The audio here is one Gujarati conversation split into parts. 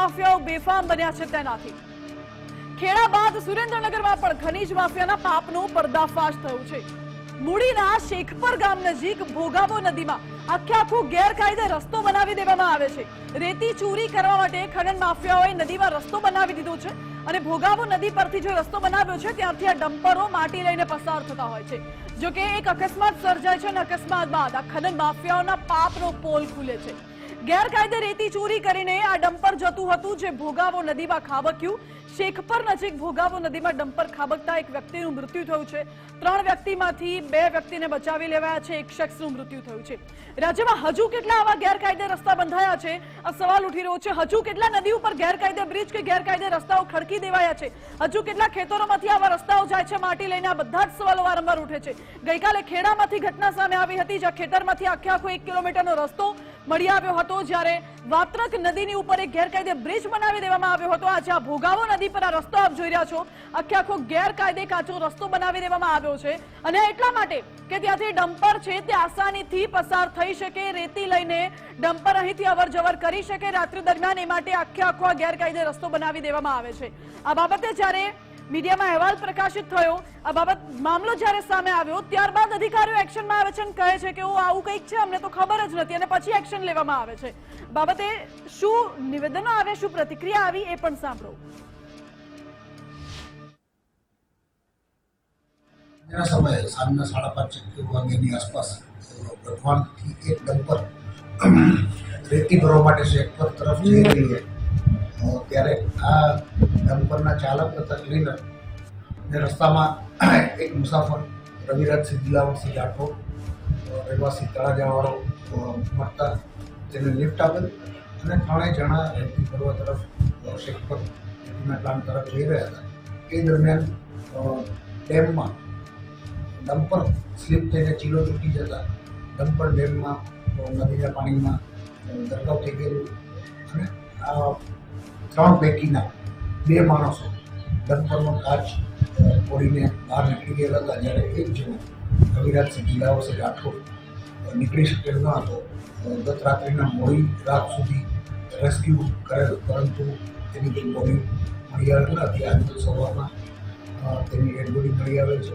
માફિયાઓ બેફામ બન્યા છે તેનાથી. ખેડા બાદ સુરેન્દ્રનગરમાં પણ ખનીજ માફિયાના પાપનો પર્દાફાશ થયો છે. મૂડીના શેખપર ગામ નજીક ભોગાવો નદીમાં આખે આખો ગેરકાયદે રસ્તો બનાવી દેવામાં આવે છે. રેતી ચોરી કરવા માટે ખનન માફિયાઓએ નદીમાં રસ્તો બનાવી દીધો છે અને ભોગાવો નદી પરથી જે રસ્તો બનાવ્યો છે ત્યાંથી આ ડમ્પરો માટી લઈને પસાર થતા હોય છે. જો કે એક અકસ્માત સર્જાય છે અને અકસ્માત બાદ આ ખનન માફિયાઓના પાપનો પોલ ખુલે છે. ગેરકાયદે રેતી ચોરી કરીને આ ડમ્પર જતું હતું જે ભોગાવો નદીમાં ખાબક્યું. શેખપર નજીક ભોગાવો નદીમાં ડમ્પર ખાબકતા એક વ્યક્તિનું મૃત્યુ થયું છે. ત્રણ વ્યક્તિમાંથી બે વ્યક્તિને બચાવી લેવાયા છે, એક શખ્સનું મૃત્યુ થયું છે. રાજ્યમાં હજુ કેટલા આવા ગેરકાયદે રસ્તા બંધાયા છે? આ સવાલ ઉઠી રહ્યો છે. હજુ કેટલા નદી ઉપર ગેરકાયદે બ્રિજ કે ગેરકાયદે રસ્તાઓ ખડકી દેવાયા છે? હજુ કેટલા ખેતરોમાંથી આવા રસ્તાઓ જાય છે માટી લઈને? આ બધા જ સવાલો વારંવાર ઉઠે છે. ગઈકાલે ખેડામાંથી ઘટના સામે આવી હતી, જ્યાં ખેતરમાંથી આખે આખો એક કિલોમીટરનો રસ્તો મળી આવ્યો હતો. જ્યારે વાત્રક નદીની ઉપર એક ગેરકાયદે બ્રિજ બનાવી દેવામાં આવ્યો હતો. આજે આ ભોગાવો નદી પર આ રસ્તો આપ જોઈ રહ્યા છો. આખે આખો ગેરકાયદે કાચો રસ્તો બનાવી દેવામાં આવ્યો છે. અને એટલા માટે કે ત્યાંથી ડમ્પર છે તે આસાનીથી પસાર થઈ શકે, રેતી લઈને ડમ્પર અહીંથી અવર કરી શકે. રાત્રિ દરમિયાન એ માટે આખે આખો આ ગેરકાયદે રસ્તો બનાવી દેવામાં આવે છે. આ બાબતે જ્યારે મીડિયામાં અહેવાલ પ્રકાશિત થયો. આ બાબત મામલો જ્યારે સામે આવ્યો, ત્યારબાદ અધિકારીઓ એક્શનમાં આવે છે કહે છે કે ઓ આવું કંઈક છે, અમને તો ખબર જ નથી. અને પછી એક્શન લેવામાં આવે છે. બાબતે શું નિવેદનો આવે, શું પ્રતિક્રિયા આવી, એ પણ સાંભળો. એના સમયે સાંજના સાડા પાંચ વાગ્યાની આસપાસ ગઢવાણથી એક ડમ્પર રેતી ભરવા માટે શેખપર તરફ જઈ રહી ત્યારે આ ડમ્પરના ચાલક તથા ક્લીનર ને રસ્તામાં એક મુસાફર રવિરાજસિંહ દિલાવરસિંહ રાઠોડ રહેવાસી તળાજાવાળો મળતા તેને લિફ્ટ આપેલ અને ત્રણેય જણા રેતી ભરવા તરફ શેખપર રેતીના પ્લાન્ટ તરફ જઈ રહ્યા હતા. એ દરમિયાન ડેમમાં ડમ્પર સ્લીપ થઈને ચીલો તૂટી જતા ડમ્પર ડેમમાં નદીના પાણીમાં દરકાવ થઈ ગયેલું અને ત્રણ પૈકીના બે માણસો ડમ્પરનો કાચ ફોડીને બહાર નીકળી ગયેલા હતા જ્યારે એક જણો કવિરાજસિંહ જિલ્લાવસે રાઠોડ નીકળી શકેલ ન હતો. ગત રાત્રિના મોડી રાત સુધી રેસ્ક્યુ કરેલ, પરંતુ તેની કોઈ બોડી મળી આવેલ ન હતી આજે સવારમાં તેની ડેડ મળી આવે છે.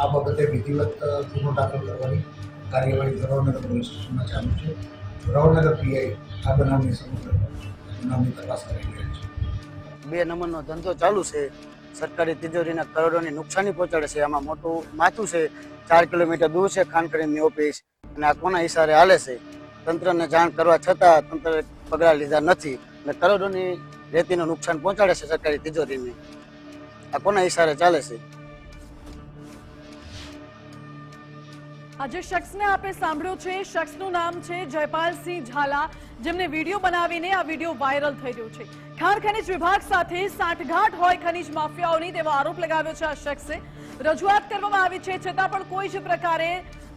આ બાબતે વિધિવત ગુનો દાખલ કરવાની કાર્યવાહી ધરોહરનગર પોલીસ સ્ટેશનમાં ચાલુ છે. ધરોહરનગર પીઆઈ આ બનાવની સમગ્ર બનાવની તપાસ કરી રહ્યા છે. બે નંબરનો ધંધો ચાલુ છે. સરકારી તિજોરીના કરોડોની નુકસાની પહોંચાડે છે. આમાં મોટું માથું છે. ચાર કિલોમીટર દૂર છે ખાનકરીની ઓફિસ અને આ કોના ઇશારે હાલે છે? તંત્રને જાણ કરવા છતાં તંત્ર પગલાં લીધા નથી અને કરોડોની રેતીનું નુકસાન પહોંચાડે છે સરકારી તિજોરીને. આ કોના ઇશારે ચાલે છે? આજે શખ્સને આપે સાંભળ્યું છે. શખ્સનું નામ છે જયપાલસિંહ ઝાલા. જેમને વીડિયો બનાવીને આ વીડિયો વાયરલ થઈ રહ્યો છે. ખાણ ખનીજ વિભાગ સાથે સાંઠગાંઠ હોય ખનીજ માફિયાઓની તેવો આરોપ લગાવ્યો છે આ શખ્સે. રજૂઆત કરવામાં આવી છે, છતાં પણ કોઈ જ પ્રકારે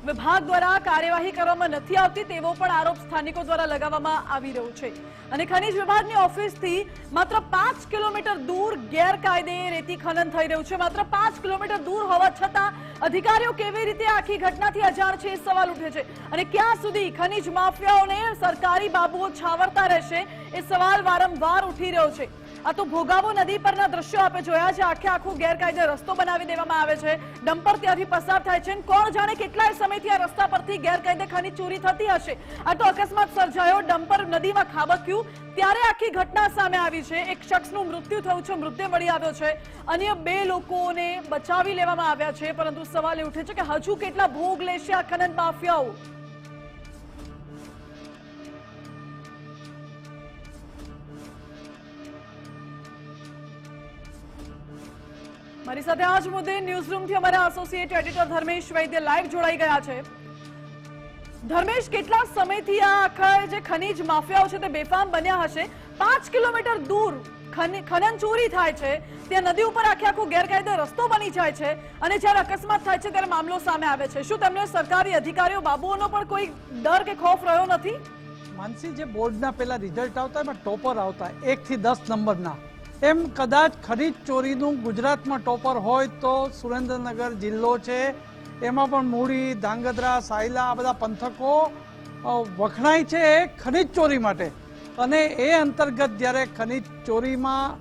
વિભાગ દ્વારા કાર્યવાહી કરવામાં નથી આવતી તેવો પણ આરોપ સ્થાનિકો દ્વારા લગાવવામાં આવી રહ્યો છે. અને ખનીજ વિભાગની ઓફિસથી માત્ર પાંચ કિલોમીટર દૂર ગેરકાયદે રેતી ખનન થઈ રહ્યું છે. માત્ર પાંચ કિલોમીટર દૂર હોવા છતાં અધિકારીઓ કેવી રીતે આખી ઘટનાથી અજાણ છે એ સવાલ ઉઠે છે. અને ક્યાં સુધી ખનીજ માફિયાઓને સરકારી બાબુઓ છાવરતા રહેશે એ સવાલ વારંવાર ઉઠી રહ્યો છે. આ તો ભોગાવો નદી પરના દ્રશ્યો આપણે જોયા છે. આખે આખો ગેરકાયદે રસ્તો બનાવી દેવામાં આવે છે. ડમ્પર ત્યાંથી પસાર થાય છે કોણ જાણે કેટલાય સમયથી આ રસ્તા પરથી ગેરકાયદે ખાની ચોરી થતી હશે. આ તો અકસ્માત સર્જાયો. ડમ્પર નદીમાં ખાબક્યું. ત્યારે આખી ઘટના સામે આવી છે. એક શખ્સનું મૃત્યુ થયું છે. મૃત્યુ મળી આવ્યો છે. અન્ય બે લોકોને બચાવી લેવામાં આવ્યા છે. પરંતુ સવાલ એ ઉઠે છે કે હજુ કેટલા ભોગ લેશે આ ખનન માફિયાઓ? મારી સાથે આજ મુદ્દે ન્યૂઝરૂમથી અમારા associate editor Dharmesh Vaidya live જોડાઈ ગયા છે. ધર્મેશ, કેટલા સમયથી આ આખા જે ખનીજ માફિયાઓ છે તે બેફામ બન્યા હશે? પાંચ કિલોમીટર દૂર ખન- ખનન ચોરી થાય છે. ત્યાં નદી ઉપર આખે આખો ગેરકાયદે રસ્તો બની જાય છે અને જ્યારે અકસ્માત થાય છે ત્યારે મામલો સામે આવે છે. શું તેમને સરકારી અધિકારીઓ બાબુઓનો પણ કોઈ ડર કે ખોફ રહ્યો નથી? માનસી, જે બોર્ડના પેલા રિઝલ્ટ આવતા એમાં ટોપર આવતા એક થી દસ નંબરના. એમ કદાચ ખરીદ ચોરીનું ગુજરાતમાં ટોપર હોય તો સુરેન્દ્રનગર જિલ્લો છે. એમાં પણ મૂડી, ધાંગધ્રા, સાયલા, આ બધા પંથકો વખણાય છે ખરીદ ચોરી માટે. અને એ અંતર્ગત જ્યારે ખનીજ ચોરીમાં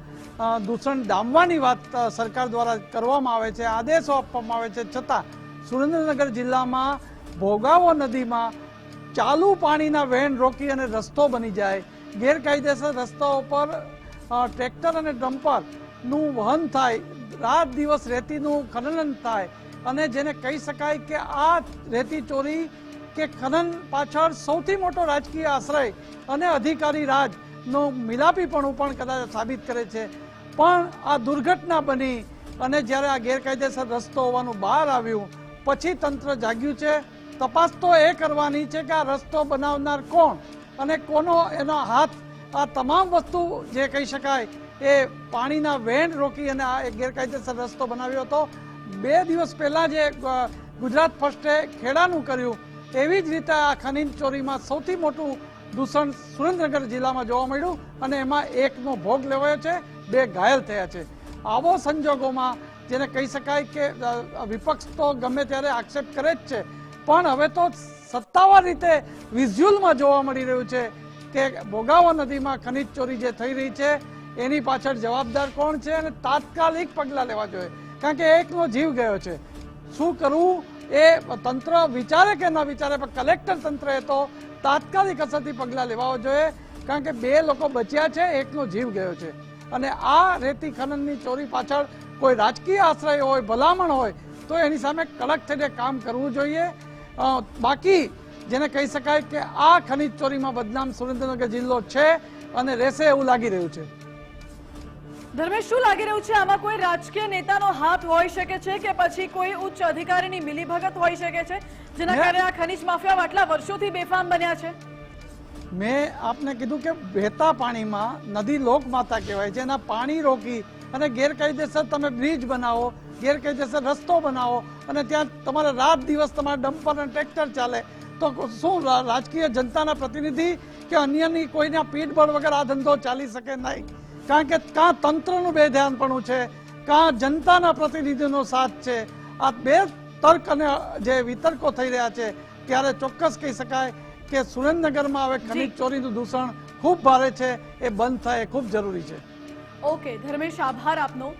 દૂષણ ડામવાની વાત સરકાર દ્વારા કરવામાં આવે છે, આદેશો આપવામાં આવે છે, છતાં સુરેન્દ્રનગર જિલ્લામાં ભોગાવો નદીમાં ચાલુ પાણીના વહેણ રોકી અને રસ્તો બની જાય. ગેરકાયદેસર રસ્તાઓ પર ટ્રેક્ટર અને ડમ્પરનું વહન થાય, રાત દિવસ રેતીનું ખનન થાય અને જેને કહી શકાય કે આ રેતી ચોરી કે ખનન પાછળ સૌથી મોટો રાજકીય આશ્રય અને અધિકારી રાજનો મિલાપીપણું પણ કદાચ સાબિત કરે છે. પણ આ દુર્ઘટના બની અને જ્યારે આ ગેરકાયદેસર રસ્તો હોવાનું બહાર આવ્યું, પછી તંત્ર જાગ્યું છે. તપાસ તો એ કરવાની છે કે આ રસ્તો બનાવનાર કોણ અને કોનો એનો હાથ આ તમામ વસ્તુ જે કહી શકાય એ પાણીના વહેણ રોકી અને આ એક ગેરકાયદેસર રસ્તો બનાવ્યો હતો. બે દિવસ પહેલાં જે ગુજરાત ફર્સ્ટે ખેડાનું કર્યું, એવી જ રીતે આ ખનીજ ચોરીમાં સૌથી મોટું દૂષણ સુરેન્દ્રનગર જિલ્લામાં જોવા મળ્યું અને એમાં એકનો ભોગ લેવાયો છે, બે ઘાયલ થયા છે. આવો સંજોગોમાં જેને કહી શકાય કે વિપક્ષ તો ગમે ત્યારે આક્ષેપ કરે જ છે, પણ હવે તો સત્તાવાર રીતે વિઝ્યુઅલમાં જોવા મળી રહ્યું છે કે ભોગાવો નદીમાં ખનિજ ચોરી જે થઈ રહી છે, એની પાછળ જવાબદાર કોણ છે અને તાત્કાલિક પગલાં લેવા જોઈએ? કારણ કે એકનો જીવ ગયો છે. શું કરવું? એ તંત્ર વિચારે કે ન વિચારે, પણ કલેક્ટર તંત્રએ તો તાત્કાલિક અસરથી પગલાં લેવા જોઈએ. કારણ કે બે લોકો બચ્યા છે, એકનો જીવ ગયો છે. અને આ રેતી ખનનની ચોરી પાછળ કોઈ રાજકીય આશ્રય હોય, ભલામણ હોય, તો એની સામે કડક થઈને કામ કરવું જોઈએ. બાકી જેને કહી શકાય કે આ ખનીજ ચોરીમાં બદનામ સુરેન્દ્રનગર જિલ્લો છે અને રહેશે એવું લાગી રહ્યું છે. ધર્મેશ શું લાગી રહ્યું છે? આમાં કોઈ રાજકીય નેતાનો હાથ હોઈ શકે છે કે પછી કોઈ ઉચ્ચ અધિકારીની મિલીભગત હોઈ શકે છે? જેના કારણે આ ખનીજ માફિયા આટલા વર્ષોથી બેફામ બન્યા છે? મેં આપને કીધું કે વહેતા પાણીમાં નદી લોકમાતા કહેવાય છે. એના પાણી રોકી અને ગેરકાયદેસર તમે બ્રિજ બનાવો ગેરકાયદેસર રસ્તો બનાવો અને ત્યાં તમારે રાત દિવસ તમારા ડમ્પર અને ટ્રેક્ટર ચાલે તો શું રાજકીય જનતાના પ્રતિનિધિ કે અન્યની કોઈના પીઠબળ વગર આ ધંધો ચાલી શકે નહીં? કારણ કે કાં તંત્રનું બે ધ્યાનપણું છે કાં જનતાના પ્રતિનિધિનો સાથ છે? આ બે તર્ક અને જે વિતર્કો થઈ રહ્યા છે ત્યારે ચોક્કસ કહી શકાય કે સુરેન્દ્રનગરમાં હવે ખનીજ ચોરીનું દૂષણ ખૂબ ભારે છે એ બંધ થાય એ ખૂબ જરૂરી છે. ઓકે ધર્મેશ આભાર આપનો.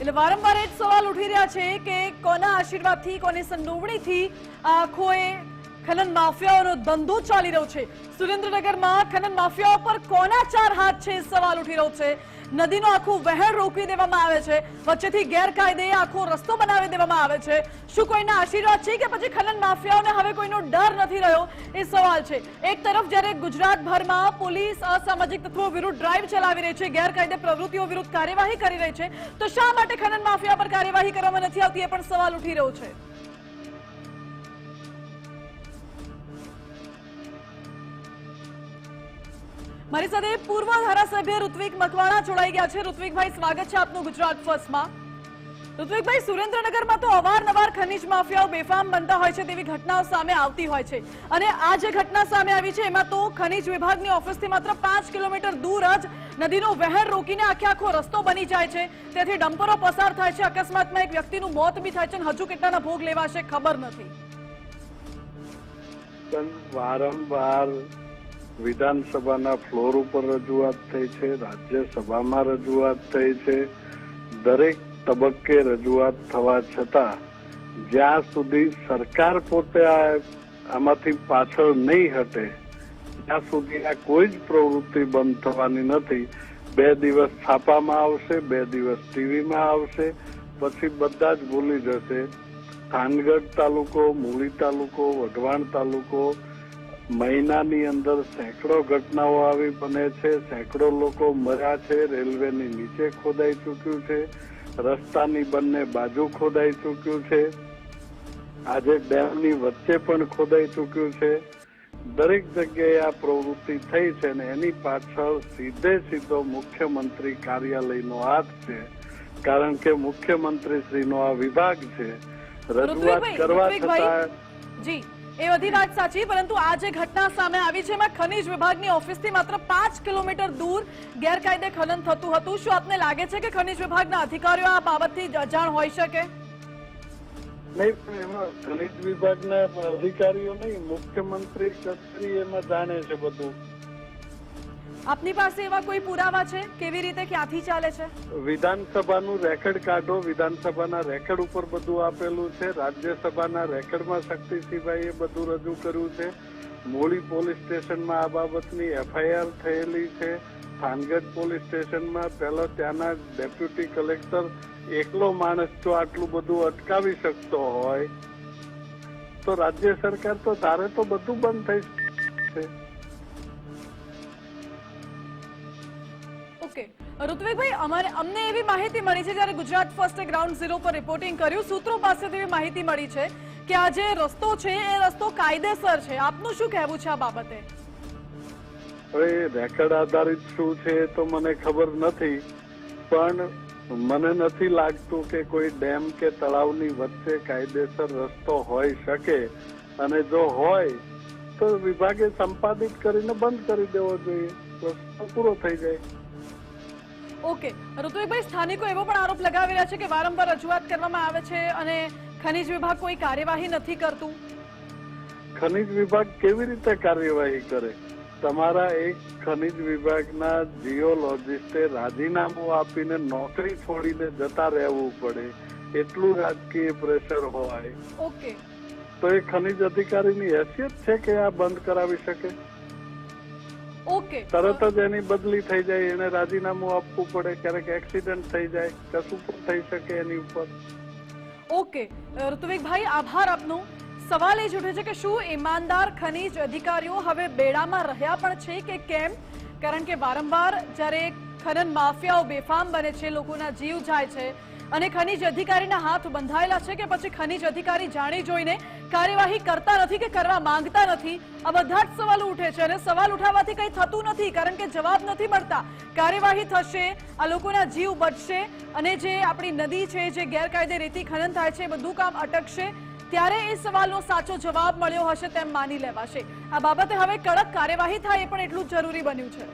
એટલે વારંવાર એ જ સવાલ ઉઠી રહ્યા છે કે કોના આશીર્વાદથી કોની સંડોવણીથી આ આખો એ ખનન માફિયાઓનો ધંધો ચાલી રહ્યો છે. સુરેન્દ્રનગરમાં ખનન માફિયાઓ પર કોના ચાર હાથ છે સવાલ ઉઠી રહ્યો છે. નદીનો આખું વહેણ રોકી દેવામાં આવે છે. વચ્ચેથી ગેરકાયદે આખો રસ્તો બનાવી દેવામાં આવે છે. શું કોઈના આશીર્વાદ છે કે પછી ખનન માફિયાઓને હવે કોઈનો ડર નથી રહ્યો? એ સવાલ છે. એક તરફ જ્યારે ગુજરાતભરમાં પોલીસ અસામાજિક તત્વો વિરુદ્ધ ડ્રાઈવ ચલાવી રહી છે, ગેરકાયદે પ્રવૃત્તિઓ વિરુદ્ધ કાર્યવાહી કરી રહી છે, તો શા માટે ખનન માફિયા પર કાર્યવાહી કરવામાં નથી આવતી એ પણ સવાલ ઉઠી રહ્યો છે. મારી સાથે પૂર્વ ધારાસભ્ય ઋત્વિક મકવાણા જોડાઈ ગયા છે. ઋત્વિકભાઈ, સ્વાગત છે આપનું ગુજરાત ફર્સ્ટમાં. ઋત્વિકભાઈ, સુરેન્દ્રનગરમાં તો અવારનવાર ખનીજ માફિયાઓ બેફામ બનતા હોય છે તેવી ઘટનાઓ સામે આવતી હોય છે. અને આ જે ઘટના સામે આવી છે, એમાં તો ખનીજ વિભાગની ઓફિસથી માત્ર પાંચ કિલોમીટર દૂર જ નદીનો વહેણ રોકીને આખે આખો રસ્તો બની જાય છે. તેથી ડમ્પરો પસાર થાય છે. અકસ્માતમાં એક વ્યક્તિનું મોત બી થાય છે અને હજુ કેટલાના ભોગ લેવાશે ખબર નથી. વારંવાર વિધાનસભાના ફ્લોર ઉપર રજૂઆત થઈ છે, રાજ્યસભામાં રજૂઆત થઈ છે. દરેક તબક્કે રજૂઆત થવા છતાં જ્યાં સુધી સરકાર પોતે આ આમાંથી પાછળ નહીં હટે, ત્યાં સુધી આ કોઈ જ પ્રવૃત્તિ બંધ થવાની નથી. બે દિવસ છાપામાં આવશે, બે દિવસ ટીવીમાં આવશે, પછી બધા જ ભૂલી જશે. થાનગઢ તાલુકો, મૂળી તાલુકો, વઢવાણ તાલુકો મહિનાની અંદર સેંકડો ઘટનાઓ આવી બને છે. સેંકડો લોકો મર્યા છે. રેલવેની નીચે ખોદાઈ ચૂક્યું છે. રસ્તાની બંને બાજુ ખોદાઈ ચૂક્યું છે. આજે ડેમની વચ્ચે પણ ખોદાઈ ચૂક્યું છે. દરેક જગ્યાએ આ પ્રવૃત્તિ થઈ છે ને એની પાછળ સીધે સીધો મુખ્યમંત્રી કાર્યાલયનો હાથ છે. કારણ કે મુખ્યમંત્રી શ્રીનો આ વિભાગ છે. રજૂઆત કરવા છતાં જી. એ બધી વાત સાચી, પરંતુ આ જે ઘટના સામે આવી છે, એમાં ખનીજ વિભાગની ઓફિસથી માત્ર પાંચ કિલોમીટર દૂર ગેરકાયદે ખનન થતું હતું. શું આપને લાગે છે કે ખનીજ વિભાગના અધિકારીઓ આ બાબતથી અજાણ હોઈ શકે? નહીં એમાં ખનિજ વિભાગના અધિકારીઓ નહીં, મુખ્યમંત્રી કચેરી એમાં જાણે છે બધું. આપની પાસે એવા કોઈ પુરાવા છે? કેવી રીતે, ક્યાંથી ચાલે છે? વિધાનસભાનું રેકર્ડ કાઢો. વિધાનસભાના રેકર્ડ ઉપર બધું આપેલું છે. રાજ્યસભાના રેકર્ડમાં શક્તિસિંહભાઈએ બધું રજૂ કર્યું છે. મોડી પોલીસ સ્ટેશનમાં આ બાબતની એફઆઈઆર થયેલી છે. થાનગઢ પોલીસ સ્ટેશનમાં પહેલો ત્યાંના ડેપ્યુટી કલેક્ટર એકલો માણસ જો આટલું બધું અટકાવી શકતો હોય, તો રાજ્ય સરકાર તો તારે તો બધું બંધ થઈ છે. ઓકે ઋત્વિકભાઈ, અમારે અમને એવી માહિતી મળી છે જ્યારે ગુજરાત ફર્સ્ટે ગ્રાઉન્ડ ઝીરો પર રિપોર્ટિંગ કર્યું. સૂત્રો પાસેથી એવી માહિતી મળી છે કે આ જે રસ્તો છે, એ રસ્તો કાયદેસર છે. આપનું શું કહેવું છે આ બાબતે? હવે રેકર્ડ આધારિત શું છે તો મને ખબર નથી, પણ મને નથી લાગતું કે કોઈ ડેમ કે તળાવની વચ્ચે કાયદેસર રસ્તો હોઈ શકે. અને જો હોય, તો વિભાગે સંપાદિત કરીને બંધ કરી દેવો જોઈએ. રસ્તો પૂરો થઈ જાય. ઓકે. ઋત્વિકભાઈ સ્થાનિકો એવો પણ આરોપ લગાવી રહ્યા છે કે વારંવાર રજૂઆત કરવામાં આવે છે અને ખનીજ વિભાગ કોઈ કાર્યવાહી નથી કરતું? ખનિજ વિભાગ કેવી રીતે કાર્યવાહી કરે? તમારા એક ખનિજ વિભાગના જીઓલોજીસ્ટે રાજીનામું આપીને નોકરી છોડીને જતા રહેવું પડે. એટલું રાજકીય પ્રેશર હોય. ઓકે. તો એ ખનિજ અધિકારીની હેસિયત છે કે આ બંધ કરાવી શકે? ઓકે તરત જ એની બદલી થઈ જાય એને રાજીનામું આપવું પડે ક્યારેક એક્સિડન્ટ થઈ જાય કશું પણ થઈ શકે એની ઉપર. ઓકે ઋત્વિકભાઈ આભાર આપનો. સવાલ એ જ ઉઠે છે કે શું ઈમાનદાર ખનીજ અધિકારીઓ હવે બેડામાં રહ્યા પણ છે કે કેમ? કારણ કે વારંવાર જ્યારે ખનન માફિયાઓ બેફામ બને છે લોકોના જીવ જાય છે અને ખનીજ અધિકારીના હાથ બંધાયેલા છે કે પછી ખનીજ અધિકારી જાણી જોઈને કાર્યવાહી કરતા નથી કે કરવા માંગતા નથી? આ બધા જ સવાલો ઉઠે છે અને સવાલ ઉઠાવવાથી કંઈ થતું નથી, કારણ કે જવાબ નથી મળતા. કાર્યવાહી થશે, આ લોકોના જીવ બચશે અને જે આપણી નદી છે, જે ગેરકાયદે રેતી ખનન થાય છે બધું કામ અટકશે, ત્યારે એ સવાલનો સાચો જવાબ મળ્યો હશે તેમ માની લેવાશે. આ બાબતે હવે કડક કાર્યવાહી થાય એ પણ એટલું જરૂરી બન્યું છે.